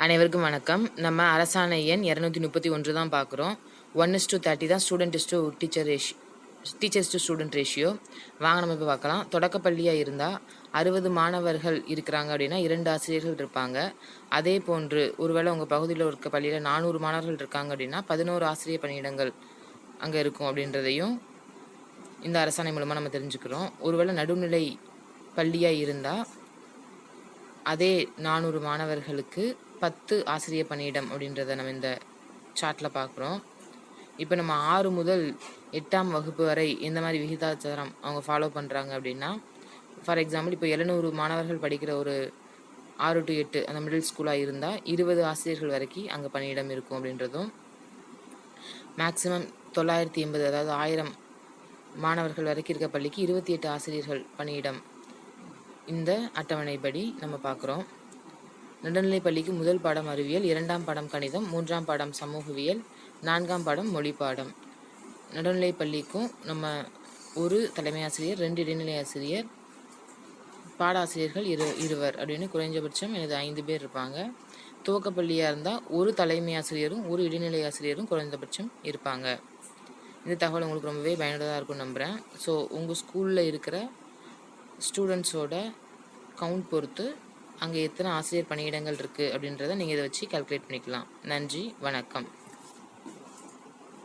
அனைவருக்கும் வணக்கம். நம்ம அரசாணை எண் இரநூத்தி முப்பத்தி ஒன்று தான் பார்க்குறோம். ஒன் இஸ் டூ தேர்ட்டி தான் student is to teacher ratio teachers to student ratio வாங்க நம்ம இப்போ பார்க்கலாம். தொடக்கப்பள்ளியாக இருந்தால் அறுபது மாணவர்கள் இருக்கிறாங்க அப்படின்னா இரண்டு ஆசிரியர்கள் இருப்பாங்க. அதே போன்று ஒருவேளை உங்கள் பகுதியில் இருக்க பள்ளியில் நானூறு மாணவர்கள் இருக்காங்க அப்படின்னா பதினோரு ஆசிரியர் பணியிடங்கள் அங்கே இருக்கும் அப்படின்றதையும் இந்த அரசாணை மூலமாக நம்ம தெரிஞ்சுக்கிறோம். ஒருவேளை நடுநிலை பள்ளியாக இருந்தால் அதே நானூறு மாணவர்களுக்கு பத்து ஆசிரியர் பணியிடம் அப்படின்றத நம்ம இந்த சார்ட்டில் பார்க்குறோம். இப்போ நம்ம ஆறு முதல் எட்டாம் வகுப்பு வரை எந்த மாதிரி விகிதாச்சாரம் அவங்க ஃபாலோ பண்ணுறாங்க அப்படின்னா ஃபார் எக்ஸாம்பிள் இப்போ எழுநூறு மாணவர்கள் படிக்கிற ஒரு ஆறு டு எட்டு அந்த மிடில் ஸ்கூலாக இருந்தால் இருபது ஆசிரியர்கள் வரைக்கும் அங்கே பணியிடம் இருக்கும் அப்படின்றதும் மேக்ஸிமம் தொள்ளாயிரத்தி எண்பது அதாவது ஆயிரம் மாணவர்கள் வரைக்கும் இருக்க பள்ளிக்கு இருபத்தி எட்டு ஆசிரியர்கள் பணியிடம் இந்த அட்டவணைப்படி நம்ம பார்க்குறோம். நடுநிலைப் பள்ளிக்கு முதல் பாடம் அறிவியல் இரண்டாம் பாடம் கணிதம் மூன்றாம் பாடம் சமூகவியல் நான்காம் பாடம் மொழி பாடம் நடுநிலைப் பள்ளிக்கும் நம்ம ஒரு தலைமை ஆசிரியர் ரெண்டு இடைநிலை ஆசிரியர் பாடாசிரியர்கள் இரு இருவர் அப்படின்னு குறைஞ்சபட்சம் எனது ஐந்து பேர் இருப்பாங்க. துவக்கப்பள்ளியாக இருந்தால் ஒரு தலைமை ஆசிரியரும் ஒரு இடைநிலை ஆசிரியரும் குறைந்தபட்சம் இருப்பாங்க. இந்த தகவல் உங்களுக்கு ரொம்பவே பயனுள்ளதாக இருக்கும்னு நம்புகிறேன் ஸோ உங்கள் ஸ்கூலில் இருக்கிற ஸ்டூடெண்ட்ஸோட கவுண்ட் பொறுத்து அங்கே எத்தனை ஆசிரியர் பணியிடங்கள் இருக்குது அப்படின்றத நீங்கள் இதை வச்சு கால்குலேட் பண்ணிக்கலாம். நன்றி வணக்கம்.